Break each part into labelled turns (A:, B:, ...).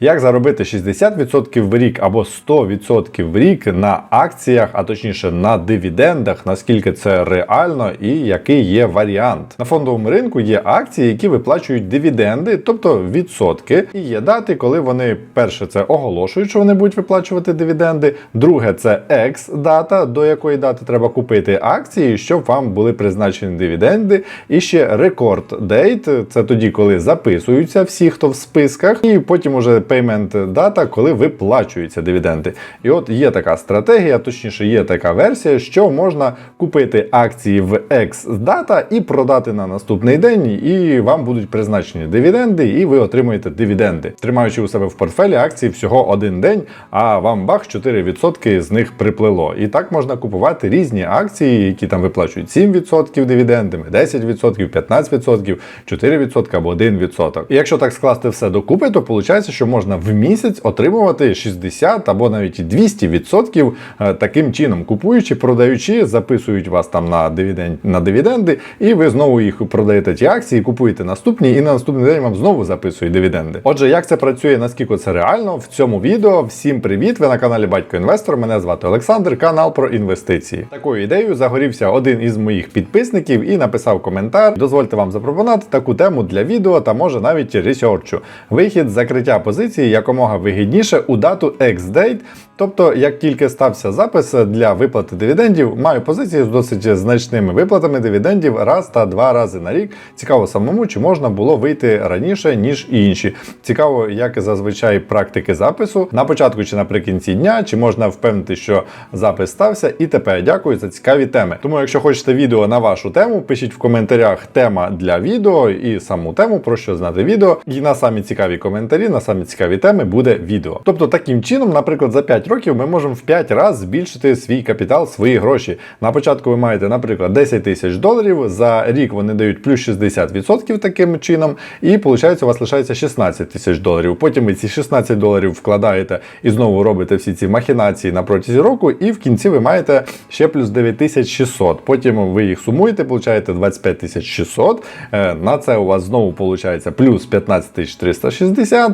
A: Як заробити 60% в рік або 100% в рік на акціях, а точніше на дивідендах, наскільки це реально і який є варіант? На фондовому ринку є акції, які виплачують дивіденди, тобто відсотки. І є дати, коли вони перше це оголошують, що вони будуть виплачувати дивіденди. Друге, це екс-дата, до якої дати треба купити акції, щоб вам були призначені дивіденди. І ще рекорд дейт, це тоді, коли записуються всі, хто в списках, і потім уже payment дата, коли виплачуються дивіденди. І от є така стратегія, точніше, є така версія, що можна купити акції в X-дата і продати на наступний день, і вам будуть призначені дивіденди, і ви отримуєте дивіденди, тримаючи у себе в портфелі акції всього один день, а вам бах 4% з них приплило. І так можна купувати різні акції, які там виплачують 7% дивідендами, 10%, 15%, 4% або 1%. І якщо так скласти все докупи, то виходить, що можна в місяць отримувати 60 або навіть 200% е, таким чином, купуючи, продаючи, записують вас там на дивіден... на дивіденди, і ви знову їх продаєте ті акції, купуєте наступні, і на наступний день вам знову записують дивіденди. Отже, як це працює, наскільки це реально, в цьому відео всім привіт! Ви на каналі Батько Інвестор. Мене звати Олександр, канал про інвестиції. Такою ідеєю загорівся один із моїх підписників і написав коментар. Дозвольте вам запропонувати таку тему для відео та може навіть ресерчу. Вихід закриття позиції якомога вигідніше у дату X-Date. Тобто, як тільки стався запис для виплати дивідендів, маю позиції з досить значними виплатами дивідендів раз та два рази на рік. Цікаво самому, чи можна було вийти раніше, ніж інші. Цікаво, як зазвичай практики запису на початку чи наприкінці дня, чи можна впевнити, що запис стався. І тепер дякую за цікаві теми. Тому, якщо хочете відео на вашу тему, пишіть в коментарях тема для відео і саму тему, про що знати відео. І на самі цікаві коментарі, на самі цікаві теми буде відео. Тобто, таким чином, наприклад, за 5 років ми можемо в 5 разів збільшити свій капітал, свої гроші. На початку ви маєте, наприклад, 10 тисяч доларів. За рік вони дають плюс 60% таким чином, і виходить, у вас лишається 16 тисяч доларів. Потім ви ці 16 доларів вкладаєте і знову робите всі ці махінації на протязі року, і в кінці ви маєте ще плюс 9600. Потім ви їх сумуєте, получаєте 25 600. Е, На це у вас знову виходить плюс 15 360.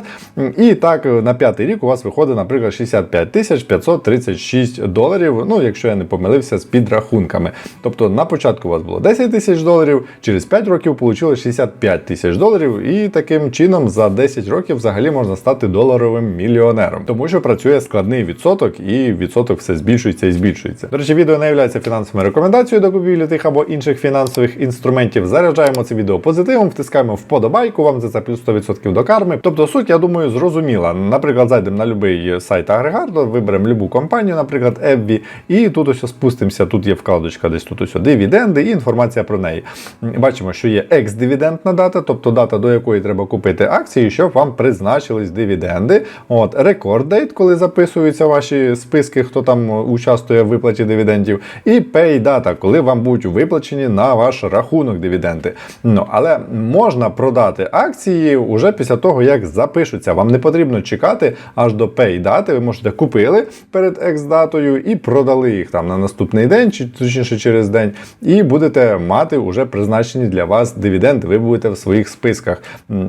A: І так на п'ятий рік у вас виходить, наприклад, 65 тисяч 536 доларів. Ну, якщо я не помилився з підрахунками. Тобто на початку у вас було 10 тисяч доларів, через 5 років получили 65 тисяч доларів, і таким чином за 10 років взагалі можна стати доларовим мільйонером, тому що працює складний відсоток, і відсоток все збільшується і збільшується. До речі, відео не є фінансовою рекомендацією до купівлі тих або інших фінансових інструментів. Заряджаємо це відео позитивом, втискаємо вподобайку, вам за це плюс 100% до карми. Тобто суть, я думаю, зрозуміла. Наприклад, зайдемо на будь-який сайт агрегатор, виберемо любу компанію, наприклад, Ebby, і тут ось спустимося. Тут є вкладочка, десь тут ось дивіденди і інформація про неї. Бачимо, що є екс-дивідендна дата, тобто дата, до якої треба купити акції, щоб вам призначились дивіденди. От рекорд дейт, коли записуються ваші списки, хто там участвує в виплаті дивідендів, і pay дата, коли вам будуть виплачені на ваш рахунок дивіденди. Ну але можна продати акції уже після того, як запишуться. Вам не потрібно чекати аж до pay дати. Ви можете купили перед екс-датою і продали їх там на наступний день, чи точніше через день, і будете мати вже призначені для вас дивіденди. Ви будете в своїх списках.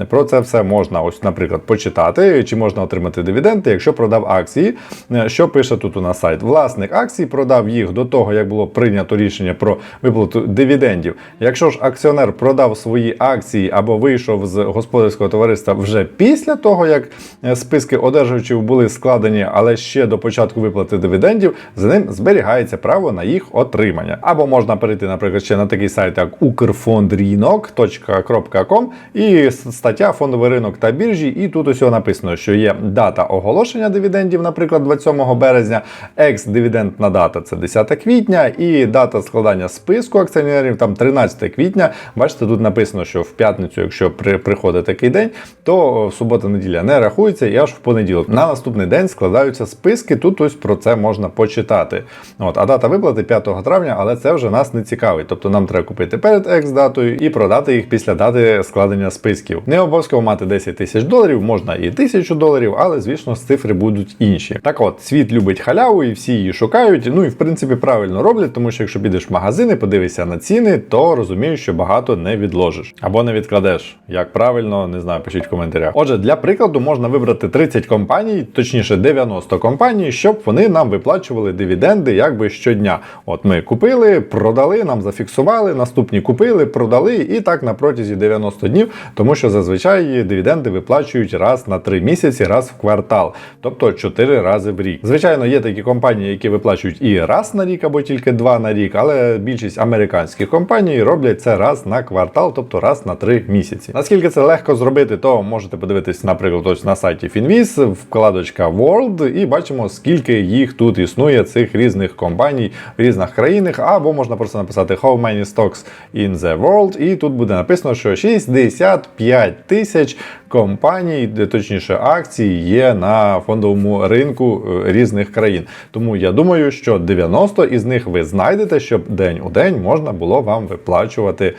A: Про це все можна, ось, наприклад, почитати, чи можна отримати дивіденди, якщо продав акції. Е, Що пише тут у нас сайт? Власник акцій продав їх до того, як було прийнято рішення про виплату дивідендів. Якщо ж акціонер продав свої акції або вийшов з господарського товариства вже після того, як е, списки одержувачів були складені, але ще до початку виплати дивідендів, за ним зберігається право на їх отримання. Або можна перейти, наприклад, ще на такий сайт, як укрфондрінок.com і стаття фондовий ринок та біржі. І тут усього написано, що є дата оголошення дивідендів, наприклад, 27 березня, екс-дивідендна дата це 10 квітня, і дата складання списку акціонерів там 13 квітня. Бачите, тут написано, що в п'ятницю, якщо при, приходить такий день, то субота-неділя не рахується і аж в понеділок. На наступний день складаються списки. Списки, тут ось про це можна почитати. От, а дата виплати 5 травня, але це вже нас не цікавить. Тобто нам треба купити перед екс-датою і продати їх після дати складення списків. Не обов'язково мати 10 тисяч доларів, можна і тисячу доларів, але звісно цифри будуть інші. Так от, світ любить халяву і всі її шукають. Ну і в принципі правильно роблять, тому що якщо підеш в магазини, подивишся на ціни, то розумієш, що багато не відложиш або не відкладеш. Як правильно, не знаю, пишіть в коментарях. Отже, для прикладу можна вибрати 30 компаній, точніше 90 компаній, щоб вони нам виплачували дивіденди якби щодня. От ми купили, продали, нам зафіксували, наступні купили, продали і так на протязі 90 днів, тому що зазвичай дивіденди виплачують раз на 3 місяці, раз в квартал, тобто 4 рази в рік. Звичайно, є такі компанії, які виплачують і раз на рік або тільки два на рік, але більшість американських компаній роблять це раз на квартал, тобто раз на 3 місяці. Наскільки це легко зробити, то можете подивитись, наприклад, ось на сайті Finviz, вкладочка World, і бачимо, скільки їх тут існує, цих різних компаній в різних країнах, або можна просто написати How many stocks in the world, і тут буде написано, що 65 тисяч компаній, де точніше акцій, є на фондовому ринку е, різних країн. Тому я думаю, що 90 із них ви знайдете, щоб день у день можна було вам виплачувати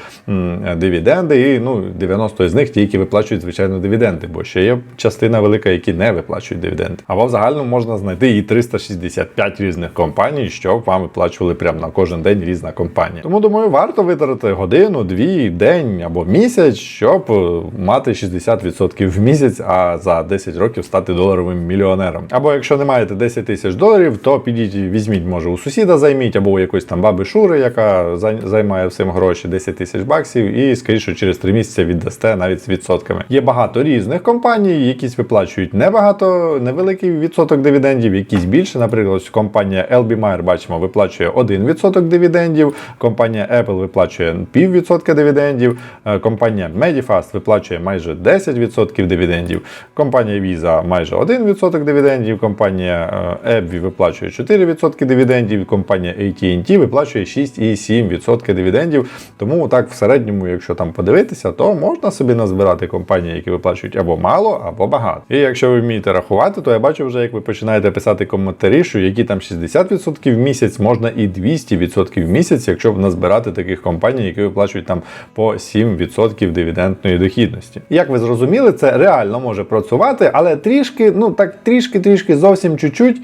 A: дивіденди. І ну 90 із них ті, які виплачують звичайно дивіденди, бо ще є частина велика, які не виплачують дивіденди. Або в загальному можна знайти і 365 різних компаній, щоб вам виплачували прямо на кожен день різна компанія. Тому думаю, варто витратити годину, дві, день або місяць, щоб е, мати 60% в місяць, а за 10 років стати доларовим мільйонером. Або якщо не маєте 10 тисяч доларів, то підіть візьміть, може, у сусіда займіть, або у якоїсь там баби Шури, яка займає всім гроші 10 тисяч баксів, і скоріше через 3 місяці віддасте навіть з відсотками. Є багато різних компаній, якісь виплачують небагато, невеликий відсоток дивідендів, якісь більше. Наприклад, компанія LB Meyer, бачимо, виплачує 1% дивідендів, компанія Apple виплачує піввідсотка дивідендів, е, компанія Medifast виплачує майже 10% дивідендів, компанія Visa майже 1% дивідендів, компанія е, AbbVie виплачує 4% дивідендів, компанія AT&T виплачує 6,7% дивідендів. Тому так в середньому, якщо там подивитися, то можна собі назбирати компанії, які виплачують або мало, або багато. І якщо ви вмієте рахувати, то я бачу вже, як ви починаєте писати коментарі, що які там 60% в місяць, можна і 200% в місяць, якщо назбирати таких компаній, які виплачують там по 7% дивідендної дохідності. Як ви зрозуміли, це реально може працювати, але трішки, ну так трішки-трішки зовсім чуть-чуть.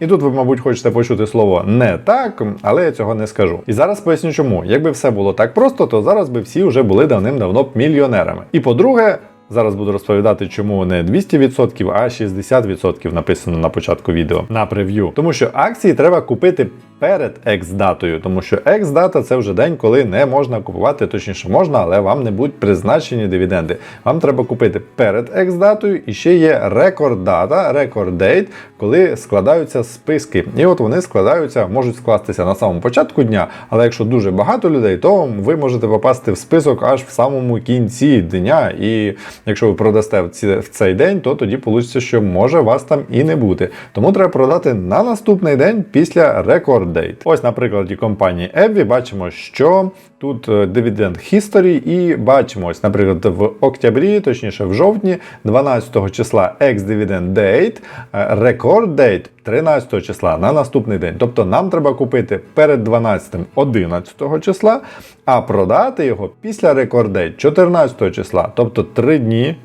A: І тут ви, мабуть, хочете почути слово не так, але я цього не скажу. І зараз поясню чому. Якби все було так просто, то зараз би всі вже були давним-давно мільйонерами. І по-друге, зараз буду розповідати, чому не 200%, а 60% написано на початку відео на прев'ю. Тому що акції треба купити перед екс-датою, тому що екс-дата це вже день, коли не можна купувати, точніше можна, але вам не будуть призначені дивіденди. Вам треба купити перед екс-датою, і ще є рекорд-дата, рекорд-дейт, коли складаються списки. І от вони складаються, можуть скластися на самому початку дня, але якщо дуже багато людей, то ви можете попасти в список аж в самому кінці дня. І якщо ви продасте в, цей день, то тоді вийде, що може вас там і не бути. Тому треба продати на наступний день після рекорд дейт. Ось на прикладі компанії Ebby бачимо, що тут дивіденд Dividend History і бачимо, ось, наприклад, в октябрі, точніше в жовтні, 12 числа ex-dividend date, рекорд record date 13 числа на наступний день. Тобто нам треба купити перед 12 11 числа, а продати його після рекордей date 14 числа, тобто 3 дні.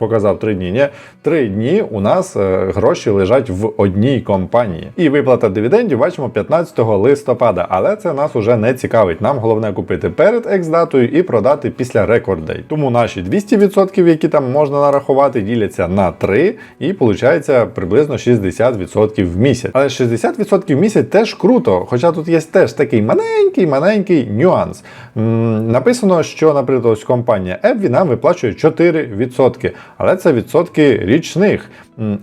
A: Показав три дні. Ні, три дні у нас е, гроші лежать в одній компанії. І виплата дивідендів бачимо 15 листопада. Але це нас уже не цікавить. Нам головне купити перед екс-датою і продати після рекорд-дей. Тому наші 200%, які там можна нарахувати, діляться на 3 і виходить приблизно 60% в місяць. Але 60% в місяць теж круто. Хоча тут є теж такий маленький, маленький нюанс. М, написано, що, наприклад, ось компанія Ebvі нам виплачує 4% але це відсотки річних.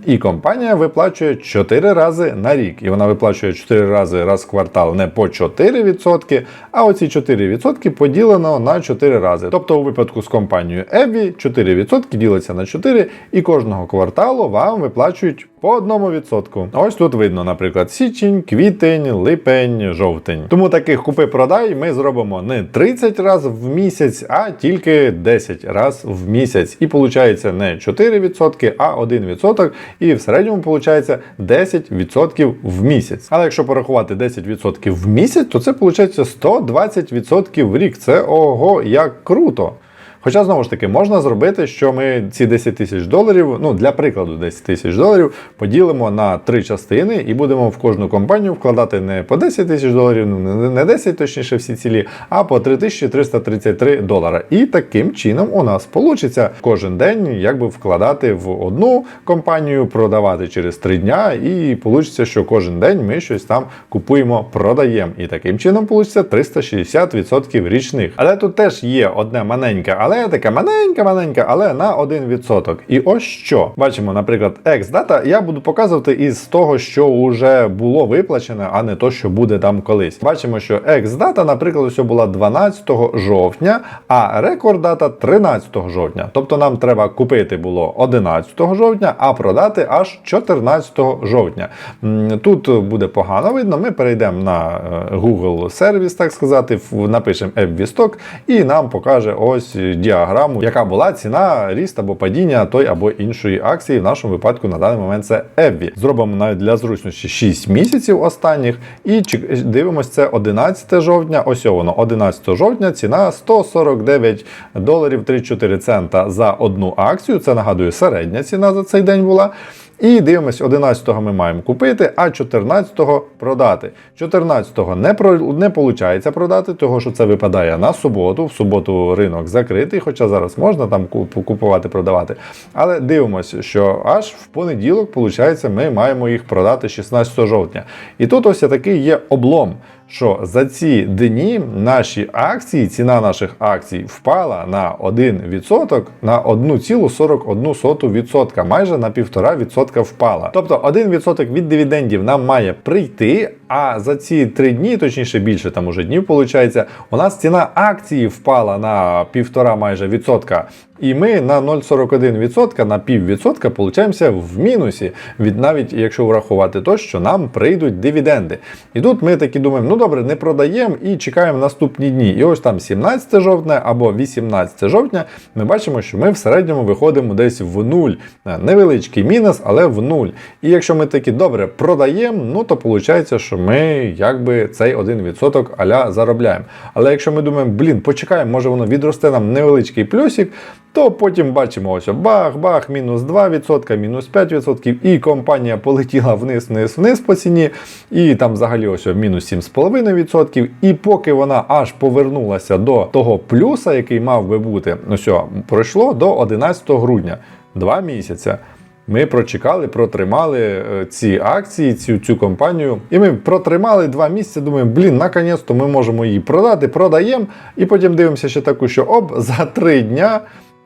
A: І компанія виплачує 4 рази на рік. І вона виплачує 4 рази раз в квартал не по 4%, а оці 4% поділено на 4 рази. Тобто у випадку з компанією Ebvі 4% ділиться на 4, і кожного кварталу вам виплачують По одному відсотку. Ось тут видно, наприклад, січень, квітень, липень, жовтень. Тому таких купи-продай ми зробимо не 30 разів в місяць, а тільки 10 разів в місяць. І виходить не 4%, а 1%. І в середньому виходить 10% в місяць. Але якщо порахувати 10% в місяць, то це виходить 120% в рік. Це ого, як круто! Хоча знову ж таки можна зробити, що ми ці 10 тисяч доларів, ну для прикладу, 10 тисяч доларів поділимо на три частини і будемо в кожну компанію вкладати не по 10 тисяч доларів, ну не- не 10 точніше всі цілі, а по 3333 долара. І таким чином у нас вийде кожен день якби вкладати в одну компанію, продавати через 3 дня, і вийде, що кожен день ми щось там купуємо, продаємо. І таким чином вийде 360% річних. Але тут теж є одне маленьке, але таке маленьке-маленьке, але на 1%. І ось що. Бачимо, наприклад, X-дата я буду показувати із того, що вже було виплачено, а не то, що буде там колись. Бачимо, що X-дата, наприклад, ось була 12 жовтня, а рекорд-дата 13 жовтня. Тобто нам треба купити було 11 жовтня, а продати аж 14 жовтня. Тут буде погано видно. Ми перейдемо на е, Google сервіс, так сказати, напишемо AppVstock і нам покаже ось діаграму, яка була ціна, ріст або падіння той або іншої акції. В нашому випадку на даний момент це Евві. Зробимо навіть для зручності 6 місяців останніх і дивимось, це 11 жовтня. Ось воно, 11 жовтня, ціна 149 доларів 34 цента за одну акцію. Це нагадую, середня ціна за цей день була. І дивимось, 11-го ми маємо купити, а 14-го продати. 14-го не про не виходить продати, того що це випадає на суботу. В суботу ринок закритий, хоча зараз можна там куп- купувати, продавати. Але дивимося, що аж в понеділок, виходить, ми маємо їх продати 16 жовтня. І тут ось такий є облом. Що за ці дні наші акції, ціна наших акцій впала на 1%, на 1,41%, майже на 1,5% впала. Тобто 1% від дивідендів нам має прийти, а за ці 3 дні, точніше більше там уже днів, виходить, у нас ціна акції впала на 1,5 майже відсотка. І ми на 0,41% на піввідсотка получаємося в мінусі, від навіть якщо врахувати то, що нам прийдуть дивіденди. І тут ми такі думаємо, ну добре, не продаємо і чекаємо наступні дні. І ось там 17 жовтня або 18 жовтня ми бачимо, що ми в середньому виходимо десь в нуль. Е, Невеличкий мінус, але в нуль. І якщо ми такі добре продаємо, ну то виходить, що ми якби цей 1% аля заробляємо. Але якщо ми думаємо, блін, почекаємо, може воно відросте нам невеличкий плюсик, то потім бачимо ось бах-бах, мінус 2%, мінус 5%, і компанія полетіла вниз, вниз, вниз по ціні, і там взагалі ось мінус 7,5%. І поки вона аж повернулася до того плюса, який мав би бути, ну все, пройшло до 11 грудня, два місяці. Ми прочекали, протримали е, ці акції, цю, цю компанію. І ми протримали два місяці. Думаємо, блін, наконець-то ми можемо її продати, продаємо. І потім дивимося ще таку, що оп, за три дня.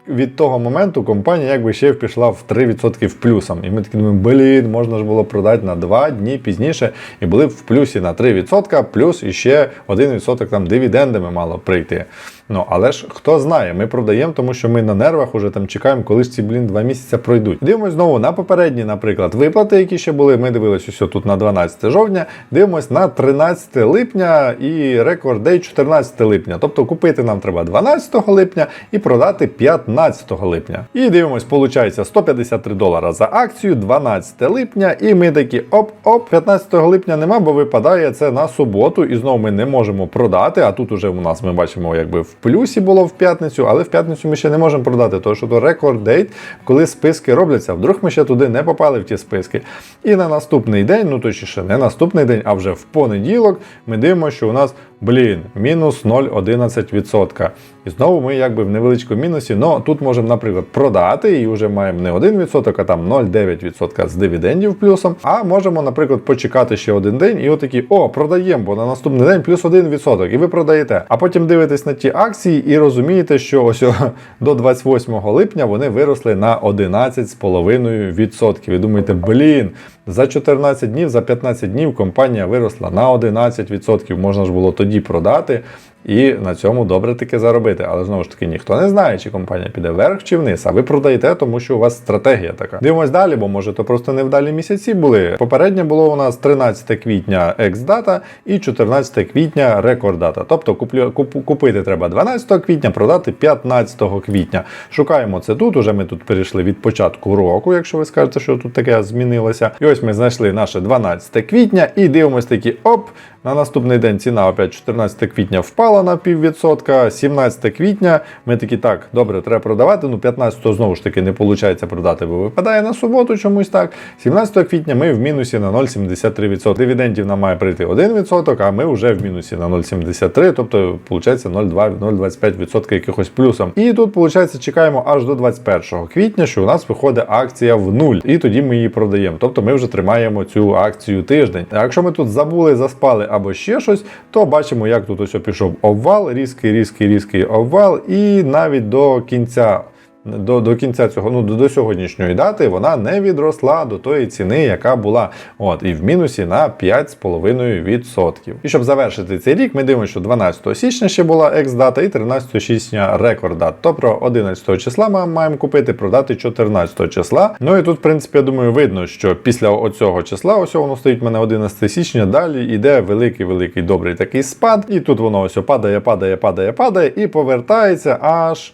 A: Від того моменту компанія якби ще пішла в 3% в плюсом. І ми такі думаємо, блін, можна ж було продати на 2 дні пізніше і були б в плюсі на 3%, плюс іще 1% там дивідендами мало прийти. Ну, але ж хто знає, ми продаємо, тому що ми на нервах уже там чекаємо, коли ж ці блін два місяці пройдуть. Дивимось знову на попередні, наприклад, виплати, які ще були. Ми дивилися ось тут на 12 жовтня, дивимось на 13 липня і рекорд дей 14 липня. Тобто купити нам треба 12 липня і продати 15 липня. І дивимось, виходить 153 долара за акцію 12 липня. І ми такі оп-оп, 15 липня нема, бо випадає це на суботу, і знову ми не можемо продати. А тут уже у нас ми бачимо, якби в плюсі було в п'ятницю, але в п'ятницю ми ще не можемо продати, тому що то рекорд дейт, коли списки робляться. Вдруг ми ще туди не попали в ті списки. І на наступний день, ну точніше, не наступний день, а вже в понеділок, ми дивимося, що у нас, блін, мінус 0,11%. І знову ми якби в невеличкому мінусі. Ну тут можемо, наприклад, продати і вже маємо не 1%, а там 0,9% з дивідендів плюсом. А можемо, наприклад, почекати ще один день і отакі, о, продаємо, бо на наступний день плюс 1%. І ви продаєте. А потім дивитесь на ті акції і розумієте, що ось до 28 липня вони виросли на 11,5%. І думаєте, блін, за 14 днів, за 15 днів компанія виросла на 11%. Можна ж було тоді продати і на цьому добре таки заробити. Але знову ж таки ніхто не знає, чи компанія піде вверх чи вниз, а ви продаєте, тому що у вас стратегія така. Дивимось далі, бо може то просто невдалі місяці були. Попереднє було у нас 13 квітня екс-дата і 14 квітня рекорд-дата. Тобто куплю, куп, купити треба 12 квітня, продати 15 квітня. Шукаємо це тут. Уже ми тут перейшли від початку року, якщо ви скажете, що тут таке змінилося. І ось ми знайшли наше 12 квітня і дивимось такі оп. На наступний день ціна опять 14 квітня впала на піввідсотка. 17 квітня ми такі так, добре, треба продавати. Ну 15 знову ж таки не виходить продати, бо випадає на суботу чомусь так. 17 квітня ми в мінусі на 0,73%. Дивідендів нам має прийти 1%, а ми вже в мінусі на 0,73%, тобто виходить 0,2-0,25% якихось плюсом. І тут, виходить, чекаємо аж до 21 квітня, що у нас виходить акція в нуль. І тоді ми її продаємо. Тобто ми вже тримаємо цю акцію тиждень. А якщо ми тут забули, заспали або ще щось, то бачимо, як тут ось пішов обвал, різкий, різкий, різкий обвал, і навіть до кінця. До, до кінця цього, ну до, сьогоднішньої дати вона не відросла до тої ціни, яка була. От, і в мінусі на 5,5%. І щоб завершити цей рік, ми дивимося, що 12 січня ще була екс-дата і 13 січня рекорд-дат. Тобто 11 числа ми маємо купити, продати 14 числа. Ну і тут, в принципі, я думаю, видно, що після оцього числа, ось воно стоїть в мене 11 січня, далі йде великий-великий добрий такий спад. І тут воно ось падає, падає, падає, падає і повертається аж.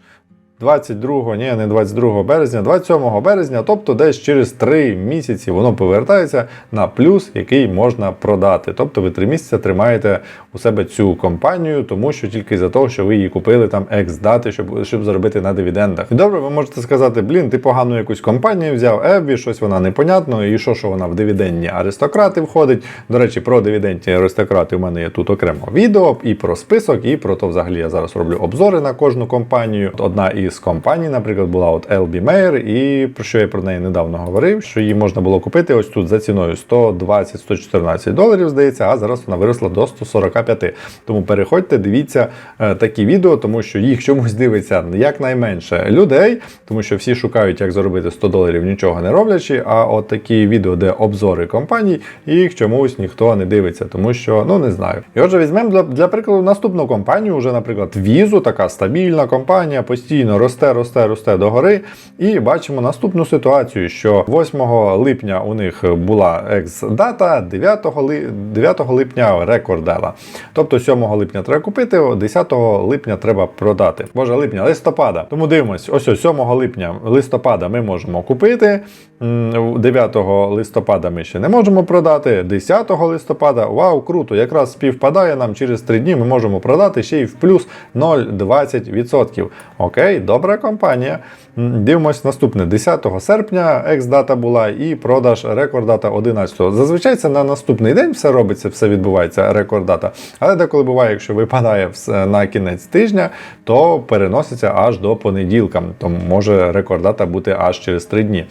A: 22, ні, не 22 березня, 27 березня, тобто десь через 3 місяці воно повертається на плюс, який можна продати. Тобто ви 3 місяці тримаєте у себе цю компанію, тому що тільки за того, що ви її купили там екс-дати, щоб, щоб заробити на дивідендах. І добре, ви можете сказати, блін, ти погану якусь компанію взяв, Еббі, щось вона непонятно, і що, що вона в дивідендні аристократи входить. До речі, про дивідендні аристократи у мене є тут окремо відео, і про список, і про то взагалі я зараз роблю обзори на кожну компанію. Одна із компаній, наприклад, була от LB Mayer, і про що я про неї недавно говорив, що її можна було купити ось тут за ціною 120-114 доларів, здається, а зараз вона виросла до 145. Тому переходьте, дивіться е, такі відео, тому що їх чомусь дивиться якнайменше людей, тому що всі шукають, як заробити 100 доларів, нічого не роблячи. А от такі відео, де обзори компаній, їх чомусь ніхто не дивиться, тому що ну не знаю. І отже, візьмемо для, для прикладу наступну компанію, вже, наприклад, візу, така стабільна компанія, постійно росте, росте, росте догори. І бачимо наступну ситуацію, що 8 липня у них була екс-дата, 9, ли- 9 липня рекордела. Тобто 7 липня треба купити, 10 липня треба продати. Боже, липня, листопада. Тому дивимось, ось ось 7 липня листопада ми можемо купити. 9 листопада ми ще не можемо продати. 10 листопада, вау, круто! Якраз співпадає нам через 3 дні. Ми можемо продати ще й в плюс 0,20%. Окей, добра компанія. Дивимось наступне. 10 серпня екс-дата була і продаж рекорд-дата 11. Зазвичай це на наступний день все робиться, все відбувається рекорд-дата. Але деколи буває, якщо випадає на кінець тижня, то переноситься аж до понеділка. Тому може рекорд-дата бути аж через 3 дні.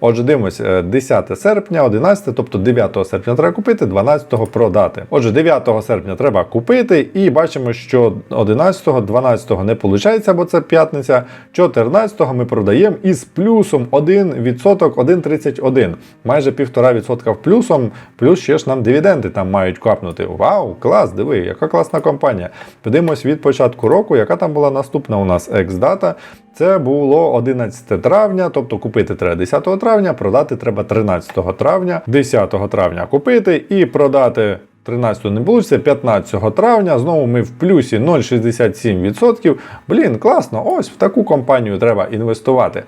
A: Отже, дивимось, е, 10 серпня, 11, тобто 9 серпня треба купити, 12 продати. Отже, 9 серпня треба купити, і бачимо, що 11, 12 не виходить, бо це п'ятниця. 14 ми продаємо із плюсом 1%, 1,31. Майже 1,5% плюсом, плюс ще ж нам дивіденди там мають капнути. Вау, клас, диви, яка класна компанія. Подивимось від початку року, яка там була наступна у нас екс-дата. Це було 11 травня, тобто купити треба 10 травня, продати треба 13 травня, 10 травня купити і продати. 13 не вийде, 15 травня. Знову ми в плюсі 0,67%. Блін, класно, ось в таку компанію треба інвестувати.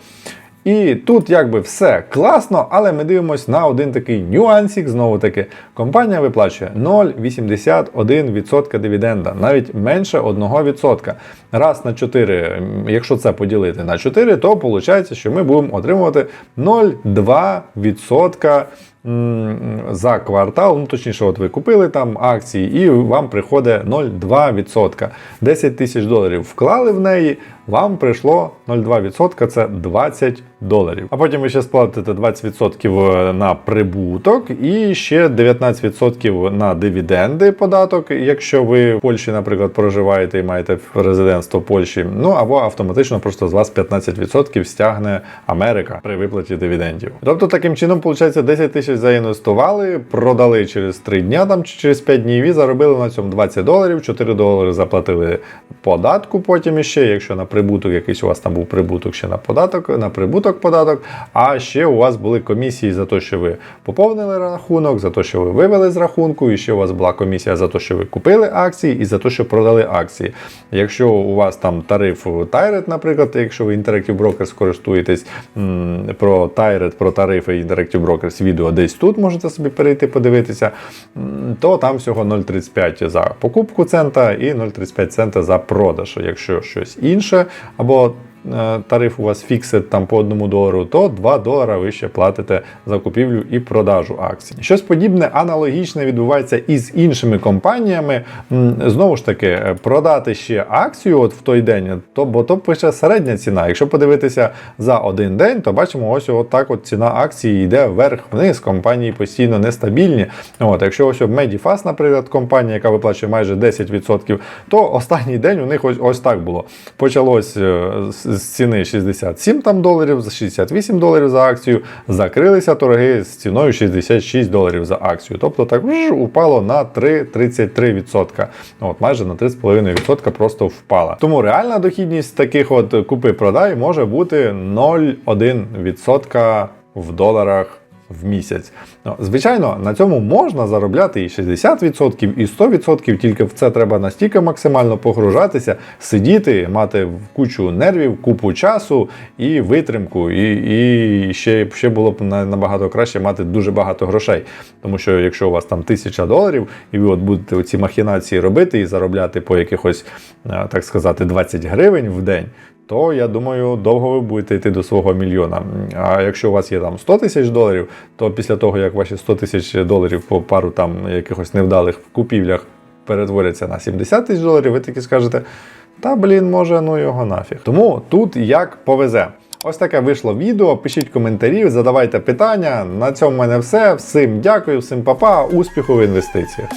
A: І тут якби все класно, але ми дивимося на один такий нюансик. Знову таки, компанія виплачує 0,81% дивіденда, навіть менше 1%. Раз на 4, якщо це поділити на 4, то виходить, що ми будемо отримувати 0,2% м, за квартал. Ну, точніше, от ви купили там акції, і вам приходить 0,2%. 10 тисяч доларів вклали в неї, вам прийшло 0,2%, це 20 доларів. А потім ви ще сплатите 20% на прибуток і ще 19% на дивіденди податок, якщо ви в Польщі, наприклад, проживаєте і маєте резидентство Польщі. Ну або автоматично просто з вас 15% стягне Америка при виплаті дивідендів. Тобто таким чином, виходить, 10 тисяч заінвестували, продали через 3 дня там чи через 5 днів і заробили на цьому 20 доларів, 4 долари заплатили податку потім іще, якщо на прибуток якийсь у вас там був прибуток ще на податок, на прибуток податок, а ще у вас були комісії за те, що ви поповнили рахунок, за те, що ви вивели з рахунку, і ще у вас була комісія за те, що ви купили акції, і за те, що продали акції. Якщо у вас там тариф Тайрет, наприклад, якщо ви Interactive Brokers користуєтесь про Тайрет, про тарифи Interactive Brokers відео десь тут можете собі перейти подивитися, то там всього 0,35 за покупку цента і 0,35 цента за продаж. Якщо щось інше, або тариф у вас фіксит там по одному долару, то 2 долара ви ще платите за купівлю і продажу акцій. Щось подібне аналогічне відбувається і з іншими компаніями. Знову ж таки, е, продати ще акцію от в той день, то бо то пише середня ціна. Якщо подивитися за один день, то бачимо, ось от так от ціна акції йде вверх-вниз. Компанії постійно нестабільні. От, якщо ось Medifast, наприклад, компанія, яка виплачує майже 10%, то останній день у них ось ось так було. Почалось е, з ціни 67 там доларів, за 68 доларів за акцію. Закрилися торги з ціною 66 доларів за акцію. Тобто так вж, упало на 3,33%. От майже на 3,5% просто впала. Тому реальна дохідність таких от купи-продай може бути 0,1% в доларах в місяць. Ну, звичайно, на цьому можна заробляти і 60%, і 100%, тільки в це треба настільки максимально погружатися, сидіти, мати кучу нервів, купу часу і витримку. І, і ще, ще було б на- набагато краще мати дуже багато грошей. Тому що якщо у вас там тисяча доларів, і ви от будете оці махінації робити і заробляти по якихось, е, так сказати, 20 гривень в день то я думаю, довго ви будете йти до свого мільйона. А якщо у вас є там 100 тисяч доларів, то після того, як ваші 100 тисяч доларів по пару там якихось невдалих купівлях перетворяться на 70 тисяч доларів, ви таки скажете, та блін, може, ну його нафіг. Тому тут як повезе. Ось таке вийшло відео. Пишіть коментарі, задавайте питання. На цьому в мене все. Всім дякую, всім па-па, успіху в інвестиціях.